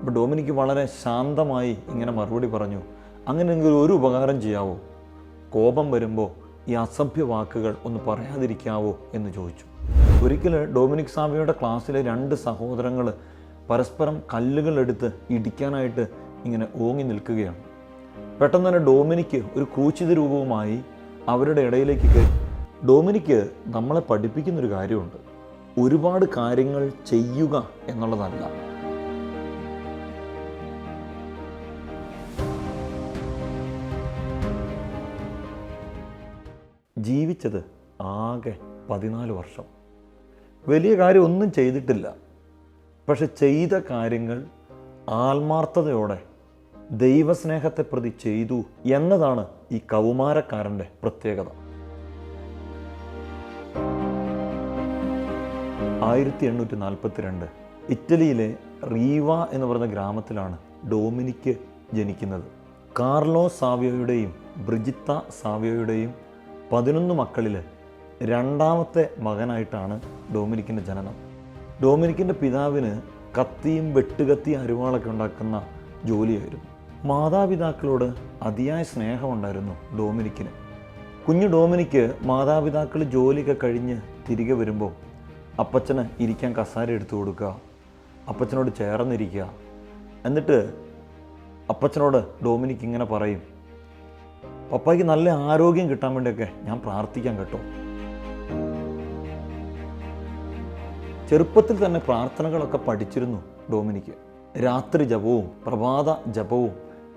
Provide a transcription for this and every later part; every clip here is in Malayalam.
അപ്പോൾ ഡോമിനിക്ക് വളരെ ശാന്തമായി ഇങ്ങനെ മറുപടി പറഞ്ഞു. അങ്ങനെയെങ്കിൽ ഒരു ഉപകാരം ചെയ്യാവോ? കോപം വരുമ്പോൾ ഈ അസഭ്യ വാക്കുകൾ ഒന്ന് പറയാതിരിക്കാവോ? എന്ന് ചോദിച്ചു. ഒരിക്കൽ ഡൊമിനിക് സാവിയുടെ ക്ലാസ്സിലെ രണ്ട് സഹോദരങ്ങൾ പരസ്പരം കല്ലുകളെടുത്ത് ഇടിക്കാനായിട്ട് ഇങ്ങനെ ഓങ്ങി നിൽക്കുകയാണ്. പെട്ടെന്ന് തന്നെ ഡോമിനിക്ക് ഒരു ക്രൂചിത രൂപവുമായി അവരുടെ ഇടയിലേക്ക് കയറി. ഡോമിനിക്ക് നമ്മളെ പഠിപ്പിക്കുന്നൊരു കാര്യമുണ്ട്. ഒരുപാട് കാര്യങ്ങൾ ചെയ്യുക എന്നുള്ളതല്ല. ജീവിച്ചത് ആകെ പതിനാല് വർഷം. വലിയ കാര്യമൊന്നും ചെയ്തിട്ടില്ല. പക്ഷെ ചെയ്ത കാര്യങ്ങൾ ആത്മാർത്ഥതയോടെ ദൈവസ്നേഹത്തെ പ്രതി ചെയ്തു എന്നതാണ് ഈ കൗമാരക്കാരന്റെ പ്രത്യേകത. ആയിരത്തി എണ്ണൂറ്റി നാൽപ്പത്തി രണ്ട് ഇറ്റലിയിലെ റീവ എന്ന് പറയുന്ന ഗ്രാമത്തിലാണ് ഡോമിനിക്ക് ജനിക്കുന്നത്. കാർലോ സാവിയോയുടെയും ബ്രിജിത്ത സാവിയോയുടെയും പതിനൊന്ന് മക്കളിൽ രണ്ടാമത്തെ മകനായിട്ടാണ് ഡോമിനിക്കിന്റെ ജനനം. ഡോമിനിക്കിന്റെ പിതാവിന് കത്തിയും വെട്ടുകത്തിയും അരുവാളൊക്കെ ഉണ്ടാക്കുന്ന ജോലിയായിരുന്നു. മാതാപിതാക്കളോട് അതിയായ സ്നേഹമുണ്ടായിരുന്നു ഡോമിനിക്കിന്. കുഞ്ഞു ഡോമിനിക്ക് മാതാപിതാക്കൾ ജോലിയൊക്കെ കഴിഞ്ഞ് തിരികെ വരുമ്പോൾ അപ്പച്ചന് ഇരിക്കാൻ കസാര എടുത്തു കൊടുക്കുക അപ്പച്ചനോട് ചേർന്നിരിക്കുക. എന്നിട്ട് അപ്പച്ചനോട് ഡോമിനിക്ക് ഇങ്ങനെ പറയും പപ്പായ്ക്ക് നല്ല ആരോഗ്യം കിട്ടാൻ വേണ്ടിയൊക്കെ ഞാൻ പ്രാർത്ഥിക്കാൻ കേട്ടോ. ചെറുപ്പത്തിൽ തന്നെ പ്രാർത്ഥനകളൊക്കെ പഠിച്ചിരുന്നു ഡോമിനിക്ക്. രാത്രി ജപവും പ്രഭാത ജപവും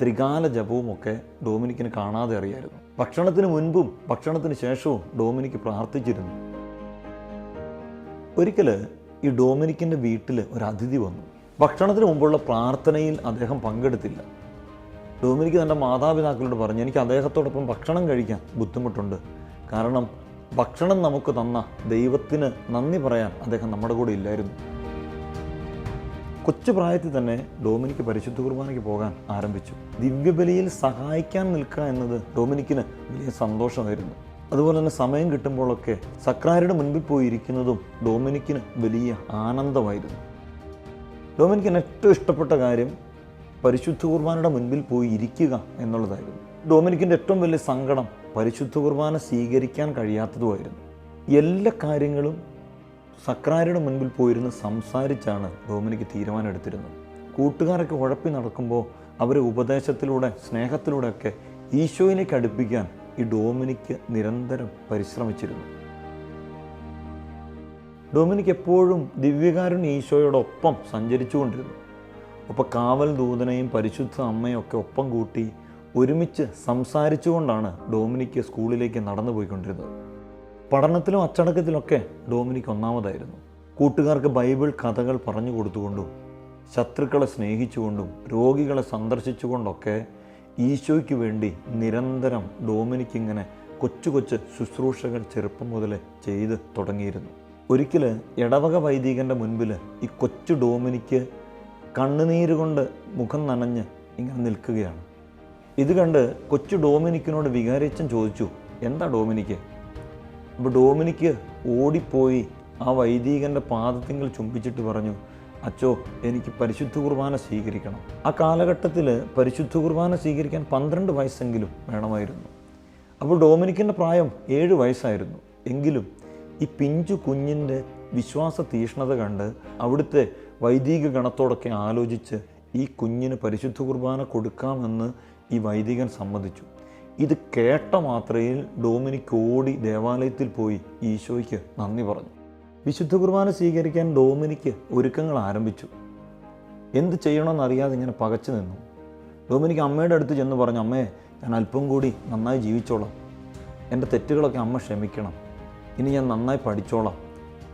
ത്രികാല ജപവും ഒക്കെ ഡോമിനിക്കിന് കാണാതെ അറിയായിരുന്നു. ഭക്ഷണത്തിന് മുൻപും ഭക്ഷണത്തിന് ശേഷവും ഡോമിനിക്ക് പ്രാർത്ഥിച്ചിരുന്നു. ഒരിക്കൽ ഈ ഡോമിനിക്കിന്റെ വീട്ടിൽ ഒരു അതിഥി വന്നു. ഭക്ഷണത്തിന് മുമ്പുള്ള പ്രാർത്ഥനയിൽ അദ്ദേഹം പങ്കെടുത്തില്ല. ഡൊമിനിക്ക് തന്റെ മാതാപിതാക്കളോട് പറഞ്ഞു എനിക്ക് അദ്ദേഹത്തോടൊപ്പം ഭക്ഷണം കഴിക്കാൻ ബുദ്ധിമുട്ടുണ്ട്. കാരണം ഭക്ഷണം നമുക്ക് തന്ന ദൈവത്തിന് നന്ദി പറയാൻ അദ്ദേഹം നമ്മുടെ കൂടെ ഇല്ലായിരുന്നു. കൊച്ചു പ്രായത്തിൽ തന്നെ ഡോമിനിക്ക് പരിശുദ്ധ കുർബാനയ്ക്ക് പോകാൻ ആരംഭിച്ചു. ദിവ്യബലിയിൽ സഹായിക്കാൻ നിൽക്കുക എന്നത് ഡോമിനിക്കിന് വലിയ സന്തോഷമായിരുന്നു. അതുപോലെ തന്നെ സമയം കിട്ടുമ്പോഴൊക്കെ സക്രാരുടെ മുൻപിൽ പോയി ഇരിക്കുന്നതും ഡോമിനിക്കിന് വലിയ ആനന്ദമായിരുന്നു. ഡോമിനിക്കിന് ഏറ്റവും ഇഷ്ടപ്പെട്ട കാര്യം പരിശുദ്ധ കുർബാനയുടെ മുൻപിൽ പോയി ഇരിക്കുക എന്നുള്ളതായിരുന്നു. ഡൊമിനിക്കിന്റെ ഏറ്റവും വലിയ സങ്കടം പരിശുദ്ധ കുർബാന സ്വീകരിക്കാൻ കഴിയാത്തതുമായിരുന്നു. എല്ലാ കാര്യങ്ങളും സക്രാരിയുടെ മുൻപിൽ പോയിരുന്ന് സംസാരിച്ചാണ് ഡോമിനിക്ക് തീരുമാനം എടുത്തിരുന്നത് കൂട്ടുകാരൊക്കെ ഉഴപ്പി നടക്കുമ്പോൾ അവരെ ഉപദേശത്തിലൂടെ സ്നേഹത്തിലൂടെയൊക്കെ ഈശോയിലേക്ക് അടുപ്പിക്കാൻ ഈ ഡോമിനിക്ക് നിരന്തരം പരിശ്രമിച്ചിരുന്നു. ഡൊമിനിക്ക് എപ്പോഴും ദിവ്യകാരുണ്യ ഈശോയോടൊപ്പം സഞ്ചരിച്ചുകൊണ്ടിരുന്നു. ഒപ്പം കാവൽ ദൂതനെയും പരിശുദ്ധ അമ്മയും ഒക്കെ ഒപ്പം കൂട്ടി ഒരുമിച്ച് സംസാരിച്ചുകൊണ്ടാണ് ഡോമിനിക്ക് സ്കൂളിലേക്ക് നടന്നു പോയിക്കൊണ്ടിരുന്നത്. പഠനത്തിലും അച്ചടക്കത്തിലൊക്കെ ഡോമിനിക്ക് ഒന്നാമതായിരുന്നു. കൂട്ടുകാർക്ക് ബൈബിൾ കഥകൾ പറഞ്ഞു കൊടുത്തുകൊണ്ടും ശത്രുക്കളെ സ്നേഹിച്ചുകൊണ്ടും രോഗികളെ സന്ദർശിച്ചുകൊണ്ടൊക്കെ ഈശോയ്ക്ക് വേണ്ടി നിരന്തരം ഡോമിനിക്ക് ഇങ്ങനെ കൊച്ചു കൊച്ചു ശുശ്രൂഷകൾ ചെറുപ്പം മുതൽ ചെയ്ത് തുടങ്ങിയിരുന്നു. ഒരിക്കൽ ഇടവക വൈദികന്റെ മുൻപിൽ ഈ കൊച്ചു ഡോമിനിക്ക് കണ്ണുനീര് കൊണ്ട് മുഖം നനഞ്ഞ് ഇങ്ങനെ നിൽക്കുകയാണ്. ഇത് കണ്ട് കൊച്ചു ഡോമിനിക്കിനോട് വികാരിച്ചൻ ചോദിച്ചു എന്താ ഡോമിനിക്ക്? അപ്പോൾ ഡോമിനിക്ക് ഓടിപ്പോയി ആ വൈദികന്റെ പാദത്തിങ്കിൽ ചുംബിച്ചിട്ട് പറഞ്ഞു അച്ചോ എനിക്ക് പരിശുദ്ധ കുർബാന സ്വീകരിക്കണം. ആ കാലഘട്ടത്തിൽ പരിശുദ്ധ കുർബാന സ്വീകരിക്കാൻ പന്ത്രണ്ട് വയസ്സെങ്കിലും വേണമായിരുന്നു. അപ്പോൾ ഡോമിനിക്കിന്റെ പ്രായം ഏഴ് വയസ്സായിരുന്നു. എങ്കിലും ഈ പിഞ്ചു കുഞ്ഞിന്റെ വിശ്വാസ തീഷ്ണത കണ്ട് അവിടുത്തെ വൈദിക ഗണത്തോടൊക്കെ ആലോചിച്ച് ഈ കുഞ്ഞിന് പരിശുദ്ധ കുർബാന കൊടുക്കാമെന്ന് ഈ വൈദികൻ സമ്മതിച്ചു. ഇത് കേട്ട മാത്രയിൽ ഡോമിനിക്ക് ഓടി ദേവാലയത്തിൽ പോയി ഈശോയ്ക്ക് നന്ദി പറഞ്ഞു. വിശുദ്ധ കുർബാന സ്വീകരിക്കാൻ ഡോമിനിക്ക് ഒരുക്കങ്ങൾ ആരംഭിച്ചു. എന്ത് ചെയ്യണമെന്നറിയാതെ ഇങ്ങനെ പകച്ചു നിന്നു. ഡോമിനിക്ക് അമ്മയുടെ അടുത്ത് ചെന്ന് പറഞ്ഞു അമ്മേ ഞാൻ അല്പം കൂടി നന്നായി ജീവിച്ചോളാം. എന്റെ തെറ്റുകളൊക്കെ അമ്മ ക്ഷമിക്കണം. ഇനി ഞാൻ നന്നായി പഠിച്ചോളാം.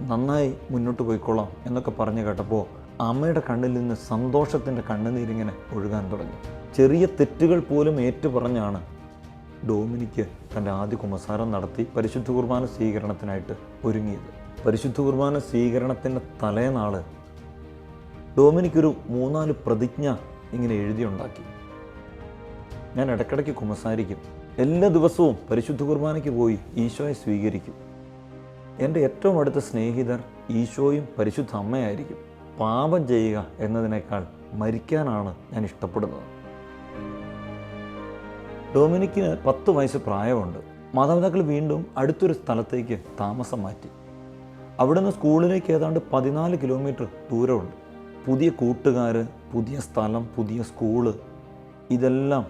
നന്നായി മുന്നോട്ട് പോയിക്കോളാം എന്നൊക്കെ പറഞ്ഞു കേട്ടപ്പോൾ അമ്മയുടെ കണ്ണിൽ നിന്ന് സന്തോഷത്തിന്റെ കണ്ണുനീരിങ്ങനെ ഒഴുകാൻ തുടങ്ങി. ചെറിയ തെറ്റുകൾ പോലും ഏറ്റുപറഞ്ഞാണ് ഡോമിനിക്ക് തന്റെ ആദ്യ കുമസാരം നടത്തി പരിശുദ്ധ കുർബാന സ്വീകരണത്തിനായിട്ട് ഒരുങ്ങിയത്. പരിശുദ്ധ കുർബാന സ്വീകരണത്തിന്റെ തലേനാൾ ഡോമിനിക്കൊരു മൂന്നാൽ പ്രതിജ്ഞ ഇങ്ങനെ എഴുതിയുണ്ടാക്കി. ഞാൻ ഇടയ്ക്കിടയ്ക്ക് കുമ്പസാരിക്കും. എല്ലാ ദിവസവും പരിശുദ്ധ കുർബാനയ്ക്ക് പോയി ഈശോയെ സ്വീകരിക്കും. എന്റെ ഏറ്റവും അടുത്ത സ്നേഹിതർ ഈശോയും പരിശുദ്ധ അമ്മയായിരിക്കും. പാപം ചെയ്യുക എന്നതിനേക്കാൾ മരിക്കാനാണ് ഞാൻ ഇഷ്ടപ്പെടുന്നത്. ഡൊമിനിക്കിന് പത്ത് വയസ്സ് പ്രായമുണ്ട്. മാതാപിതാക്കൾ വീണ്ടും അടുത്തൊരു സ്ഥലത്തേക്ക് താമസം മാറ്റി. അവിടുന്ന് സ്കൂളിലേക്ക് ഏതാണ്ട് പതിനാല് കിലോമീറ്റർ ദൂരമുണ്ട്. പുതിയ കൂട്ടുകാർ പുതിയ സ്ഥലം പുതിയ സ്കൂൾ ഇതെല്ലാം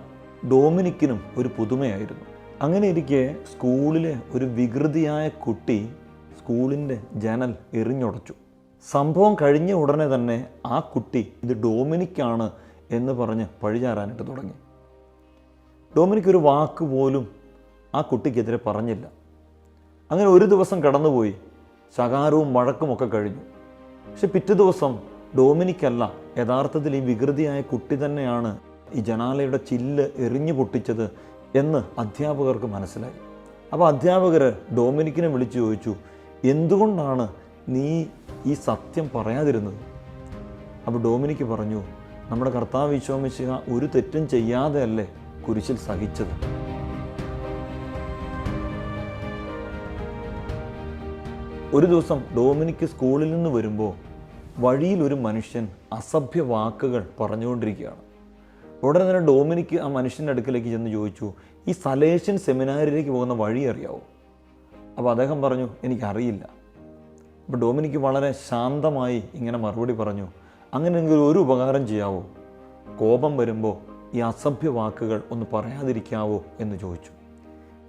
ഡോമിനിക്കിനും ഒരു പുതുമയായിരുന്നു. അങ്ങനെ ഇരിക്കെ സ്കൂളിലെ ഒരു വികൃതിയായ കുട്ടി സ്കൂളിന്റെ ജനൽ എറിഞ്ഞുടച്ചു. സംഭവം കഴിഞ്ഞ ഉടനെ തന്നെ ആ കുട്ടി ഇത് ഡോമിനിക്കാണ് എന്ന് പറഞ്ഞ് പഴിചാരാനായിട്ട് തുടങ്ങി. ഡൊമിനിക്ക് ഒരു വാക്ക് പോലും ആ കുട്ടിക്കെതിരെ പറഞ്ഞില്ല. അങ്ങനെ ഒരു ദിവസം കടന്നുപോയി. ശകാരവും വഴക്കുമൊക്കെ കഴിഞ്ഞു. പക്ഷെ പിറ്റേ ദിവസം ഡോമിനിക്കല്ല യഥാർത്ഥത്തിൽ ഈ വികൃതിയായ കുട്ടി തന്നെയാണ് ഈ ജനാലയുടെ ചില്ല് എറിഞ്ഞു പൊട്ടിച്ചത് എന്ന് അധ്യാപകർക്ക് മനസ്സിലായി. അപ്പോൾ അധ്യാപകർ ഡോമിനിക്കിനെ വിളിച്ചു ചോദിച്ചു എന്തുകൊണ്ടാണ് നീ ഈ സത്യം പറയാതിരുന്നത്? അപ്പോൾ ഡോമിനിക്ക് പറഞ്ഞു നമ്മുടെ കർത്താവ് വിശ്വമിശിക ഒരു തെറ്റും ചെയ്യാതെ അല്ലേ കുരിശിൽ സഹിച്ചത്? ഒരു ദിവസം ഡോമിനിക്ക് സ്കൂളിൽ നിന്ന് വരുമ്പോൾ വഴിയിൽ ഒരു മനുഷ്യൻ അസഭ്യ വാക്കുകൾ പറഞ്ഞുകൊണ്ടിരിക്കുകയാണ്. ഉടനെ തന്നെ ഡോമിനിക്ക് ആ മനുഷ്യന്റെ അടുക്കലേക്ക് ചെന്ന് ചോദിച്ചു ഈ സലേഷ്യൻ സെമിനാരിലേക്ക് പോകുന്ന വഴി അറിയാവോ? അപ്പോൾ അദ്ദേഹം പറഞ്ഞു എനിക്കറിയില്ല. അപ്പോൾ ഡൊമിനിക്ക് വളരെ ശാന്തമായി ഇങ്ങനെ മറുപടി പറഞ്ഞു അങ്ങനെയെങ്കിൽ ഒരു ഉപകാരം ചെയ്യാവോ? കോപം വരുമ്പോൾ ഈ അസഭ്യ വാക്കുകൾ ഒന്ന് പറയാതിരിക്കാവോ? എന്ന് ചോദിച്ചു.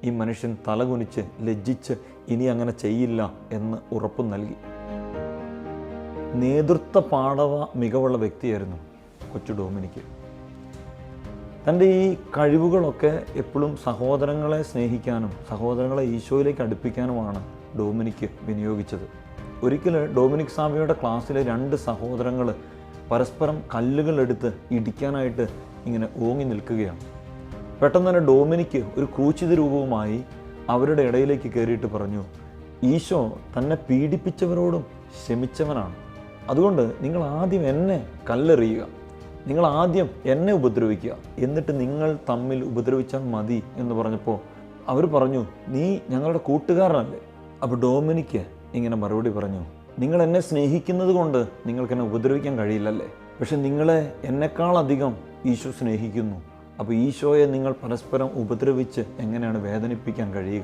ഈ മനുഷ്യൻ തലകുനിച്ച് ലജ്ജിച്ച് ഇനി അങ്ങനെ ചെയ്യില്ല എന്ന് ഉറപ്പു നൽകി. നേതൃത്വ പാടവ മികവുള്ള വ്യക്തിയായിരുന്നു കൊച്ചു ഡൊമിനിക്ക് തന്റെ ഈ കഴിവുകളൊക്കെ എപ്പോഴും സഹോദരങ്ങളെ സ്നേഹിക്കാനും സഹോദരങ്ങളെ ഈശോയിലേക്ക് അടുപ്പിക്കാനുമാണ് ഡോമിനിക്ക് വിനിയോഗിച്ചത്. ഒരിക്കൽ ഡൊമിനിക് സാമിയുടെ ക്ലാസ്സിലെ രണ്ട് സഹോദരങ്ങൾ പരസ്പരം കല്ലുകളെടുത്ത് ഇടിക്കാനായിട്ട് ഇങ്ങനെ ഓങ്ങി നിൽക്കുകയാണ്. പെട്ടെന്ന് തന്നെ ഡോമിനിക്ക് ഒരു ക്രൂച്ചിത രൂപവുമായി അവരുടെ ഇടയിലേക്ക് കയറിയിട്ട് പറഞ്ഞു ഈശോ തന്നെ പീഡിപ്പിച്ചവരോടും ക്ഷമിച്ചവനാണ്. അതുകൊണ്ട് നിങ്ങൾ ആദ്യം എന്നെ കല്ലെറിയുക. നിങ്ങൾ ആദ്യം എന്നെ ഉപദ്രവിക്കുക. എന്നിട്ട് നിങ്ങൾ തമ്മിൽ ഉപദ്രവിച്ചാൽ മതി എന്ന് പറഞ്ഞപ്പോൾ അവർ പറഞ്ഞു നീ ഞങ്ങളുടെ കൂട്ടുകാരനല്ലേ? അപ്പോൾ ഡോമിനിക്ക് ഇങ്ങനെ മറുപടി പറഞ്ഞു നിങ്ങൾ എന്നെ സ്നേഹിക്കുന്നത് കൊണ്ട് നിങ്ങൾക്ക് എന്നെ ഉപദ്രവിക്കാൻ കഴിയില്ലല്ലേ? പക്ഷെ നിങ്ങളെ എന്നെക്കാളധികം ഈശോ സ്നേഹിക്കുന്നു. അപ്പോൾ ഈശോയെ നിങ്ങൾ പരസ്പരം ഉപദ്രവിച്ച് എങ്ങനെയാണ് വേദനിപ്പിക്കാൻ കഴിയുക?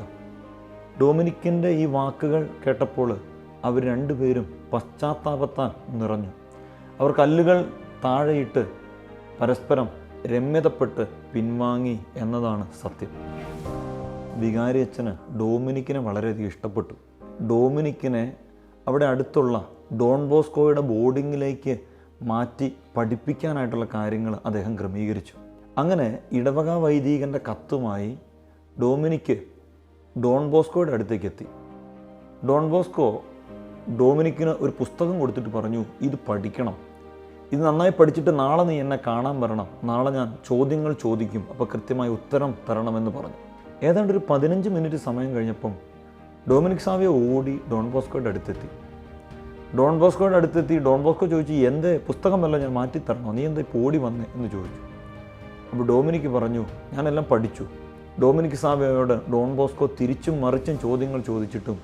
ഡൊമിനിക്കിന്റെ ഈ വാക്കുകൾ കേട്ടപ്പോൾ അവർ രണ്ടുപേരും പശ്ചാത്താപത്താൽ നിറഞ്ഞു. അവർ കല്ലുകൾ താഴെയിട്ട് പരസ്പരം രമ്യതപ്പെട്ട് പിൻവാങ്ങി എന്നതാണ് സത്യം. വികാരി അച്ഛന് ഡോമിനിക്കിനെ വളരെയധികം ഇഷ്ടപ്പെട്ടു. ഡോമിനിക്കിനെ അവിടെ അടുത്തുള്ള ഡോൺ ബോസ്കോയുടെ ബോർഡിങ്ങിലേക്ക് മാറ്റി പഠിപ്പിക്കാനായിട്ടുള്ള കാര്യങ്ങൾ അദ്ദേഹം ക്രമീകരിച്ചു. അങ്ങനെ ഇടവക വൈദികന്റെ കത്തുമായി ഡോമിനിക്ക് ഡോൺ ബോസ്കോയുടെ അടുത്തേക്ക് എത്തി. ഡോൺ ബോസ്കോ ഡോമിനിക്കിന് ഒരു പുസ്തകം കൊടുത്തിട്ട് പറഞ്ഞു ഇത് പഠിക്കണം. ഇത് നന്നായി പഠിച്ചിട്ട് നാളെ നീ എന്നെ കാണാൻ വരണം. നാളെ ഞാൻ ചോദ്യങ്ങൾ ചോദിക്കും. അപ്പോൾ കൃത്യമായി ഉത്തരം തരണമെന്ന് പറഞ്ഞു. ഏതാണ്ട് ഒരു പതിനഞ്ച് മിനിറ്റ് സമയം കഴിഞ്ഞപ്പം ഡൊമിനിക് സാവിയ ഓടി ഡോൺ ബോസ്കോയുടെ അടുത്തെത്തി. ഡോൺ ബോസ്കോയുടെ അടുത്തെത്തി. ഡോൺ ബോസ്കോ ചോദിച്ചു എന്റെ പുസ്തകം വല്ല ഞാൻ മാറ്റിത്തരണോ നീ എന്താ ഇപ്പോൾ ഓടി വന്നേ? എന്ന് ചോദിച്ചു. അപ്പോൾ ഡോമിനിക്ക് പറഞ്ഞു ഞാനെല്ലാം പഠിച്ചു. ഡൊമിനിക് സാവിയോട് ഡോൺ ബോസ്കോ തിരിച്ചും മറിച്ചും ചോദ്യങ്ങൾ ചോദിച്ചിട്ടും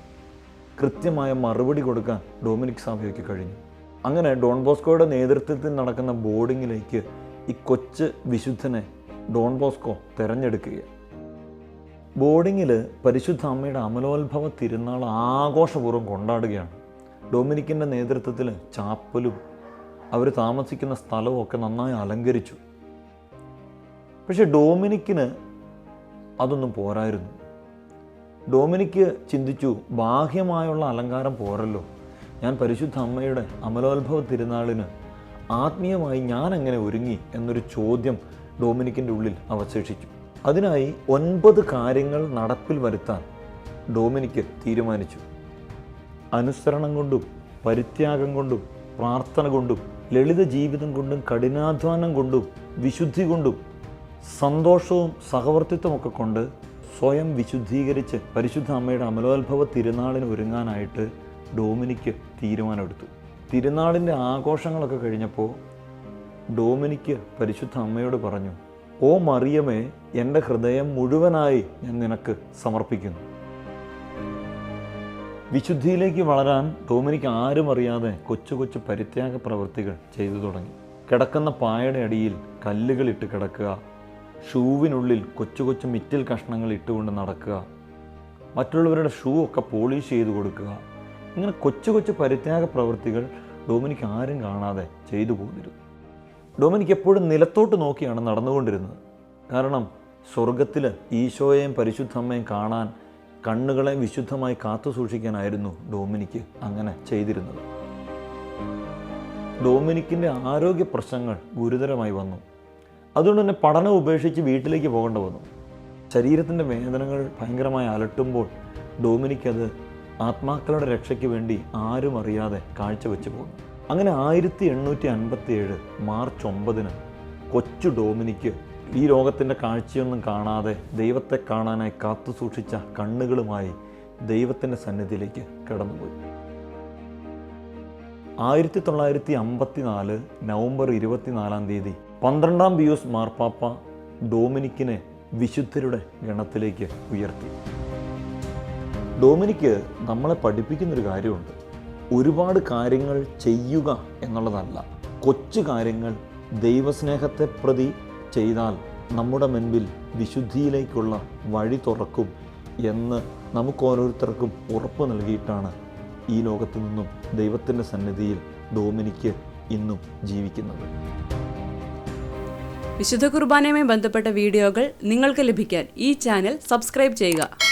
കൃത്യമായ മറുപടി കൊടുക്കാൻ ഡൊമിനിക് സാവിയോയ്ക്ക് കഴിഞ്ഞു. അങ്ങനെ ഡോൺ ബോസ്കോയുടെ നേതൃത്വത്തിൽ നടക്കുന്ന ബോർഡിങ്ങിലേക്ക് ഈ കൊച്ച് വിശുദ്ധനെ ഡോൺ ബോസ്കോ തിരഞ്ഞെടുക്കുക ബോർഡിങ്ങിൽ പരിശുദ്ധ അമ്മയുടെ അമലോത്ഭവ തിരുനാൾ ആഘോഷപൂർവം കൊണ്ടാടുകയാണ്. ഡൊമിനിക്കിന്റെ നേതൃത്വത്തിൽ ചാപ്പലും അവർ താമസിക്കുന്ന സ്ഥലവും ഒക്കെ നന്നായി അലങ്കരിച്ചു. പക്ഷെ ഡോമിനിക്കിന് അതൊന്നും പോരായിരുന്നു. ഡോമിനിക്ക് ചിന്തിച്ചു ബാഹ്യമായുള്ള അലങ്കാരം പോരല്ലോ. ഞാൻ പരിശുദ്ധ അമ്മയുടെ അമലോത്ഭവ തിരുനാളിന് ആത്മീയമായി ഞാൻ എങ്ങനെ ഒരുങ്ങി എന്നൊരു ചോദ്യം ഡോമിനിക്കിന്റെ ഉള്ളിൽ അവശേഷിച്ചു. അതിനായി ഒൻപത് കാര്യങ്ങൾ നടപ്പിൽ വരുത്താൻ ഡോമിനിക്ക് തീരുമാനിച്ചു. അനുസരണം കൊണ്ടും പരിത്യാഗം കൊണ്ടും പ്രാർത്ഥന കൊണ്ടും ലളിത ജീവിതം കൊണ്ടും കഠിനാധ്വാനം കൊണ്ടും വിശുദ്ധി കൊണ്ടും സന്തോഷവും സഹവർത്തിത്വമൊക്കെ കൊണ്ട് സ്വയം വിശുദ്ധീകരിച്ച് പരിശുദ്ധ അമ്മയുടെ അമലോത്ഭവ തിരുനാളിന് ഒരുങ്ങാനായിട്ട് ഡോമിനിക്ക് തീരുമാനമെടുത്തു. തിരുനാളിന്റെ ആഘോഷങ്ങളൊക്കെ കഴിഞ്ഞപ്പോൾ ഡോമിനിക്ക് പരിശുദ്ധ അമ്മയോട് പറഞ്ഞു ഓ മറിയമേ എന്റെ ഹൃദയം മുഴുവനായി ഞാൻ നിനക്ക് സമർപ്പിക്കുന്നു. വിശുദ്ധിയിലേക്ക് വളരാൻ ഡോമിനിക്ക് ആരും അറിയാതെ കൊച്ചു കൊച്ചു പരിത്യാഗ പ്രവൃത്തികൾ ചെയ്തു തുടങ്ങി. കിടക്കുന്ന പായയുടെ അടിയിൽ കല്ലുകളിട്ട് കിടക്കുക ഷൂവിനുള്ളിൽ കൊച്ചു കൊച്ചു മിറ്റിൽ കഷ്ണങ്ങൾ ഇട്ടുകൊണ്ട് നടക്കുക മറ്റുള്ളവരുടെ ഷൂ ഒക്കെ പോളിഷ് ചെയ്ത് കൊടുക്കുക ഇങ്ങനെ കൊച്ചു കൊച്ചു പരിത്യാഗ പ്രവൃത്തികൾ ഡൊമിനിക്ക് ആരും കാണാതെ ചെയ്തു പോന്നിരുന്നു. ഡൊമിനിക്ക് എപ്പോഴും നിലത്തോട്ട് നോക്കിയാണ് നടന്നുകൊണ്ടിരുന്നത്. കാരണം സ്വർഗത്തിൽ ഈശോയെയും പരിശുദ്ധമ്മയും കാണാൻ കണ്ണുകളെ വിശുദ്ധമായി കാത്തു സൂക്ഷിക്കാനായിരുന്നു ഡോമിനിക്ക് അങ്ങനെ ചെയ്തിരുന്നത്. ഡോമിനിക്കിന്റെ ആരോഗ്യ പ്രശ്നങ്ങൾ ഗുരുതരമായി വന്നു. അതുകൊണ്ട് തന്നെ പഠനം ഉപേക്ഷിച്ച് വീട്ടിലേക്ക് പോകേണ്ട വന്നു. ശരീരത്തിന്റെ വേദനകൾ ഭയങ്കരമായി അലട്ടുമ്പോൾ ഡോമിനിക്കത് ആത്മാക്കളുടെ രക്ഷയ്ക്ക് വേണ്ടി ആരും അറിയാതെ കാഴ്ചവെച്ചു പോകുന്നു അങ്ങനെ ആയിരത്തി എണ്ണൂറ്റി അൻപത്തി ഏഴ് മാർച്ച് ഒമ്പതിന് കൊച്ചു ഡോമിനിക്ക് ഈ ലോകത്തിന്റെ കാഴ്ചയൊന്നും കാണാതെ ദൈവത്തെ കാണാനായി കാത്തു സൂക്ഷിച്ച കണ്ണുകളുമായി ദൈവത്തിന്റെ സന്നിധിയിലേക്ക് കടന്നുപോയി. ആയിരത്തി തൊള്ളായിരത്തി അമ്പത്തി നാല് നവംബർ ഇരുപത്തിനാലാം തീയതി പന്ത്രണ്ടാം ബിയോസ് മാർപ്പാപ്പ ഡോമിനിക്കിനെ വിശുദ്ധരുടെ ഗണത്തിലേക്ക് ഉയർത്തി. ഡോമിനിക്ക് നമ്മളെ പഠിപ്പിക്കുന്നൊരു കാര്യമുണ്ട്. ഒരുപാട് കാര്യങ്ങൾ ചെയ്യുക എന്നുള്ളതല്ല കൊച്ചു കാര്യങ്ങൾ ദൈവസ്നേഹത്തെ പ്രതി ചെയ്താൽ നമ്മുടെ മുൻപിൽ വിശുദ്ധിയിലേക്കുള്ള വഴി തുറക്കും എന്ന് നമുക്ക് ഓരോരുത്തർക്കും ഉറപ്പ് നൽകിയിട്ടാണ് ഈ ലോകത്തു നിന്നും ദൈവത്തിന്റെ സന്നിധിയിൽ ഡോമിനിക്ക് ഇന്നും ജീവിക്കുന്നത്. വിശുദ്ധ കുർബാനയുമായി ബന്ധപ്പെട്ട വീഡിയോകൾ നിങ്ങൾക്ക് ലഭിക്കാൻ ഈ ചാനൽ സബ്സ്ക്രൈബ് ചെയ്യുക.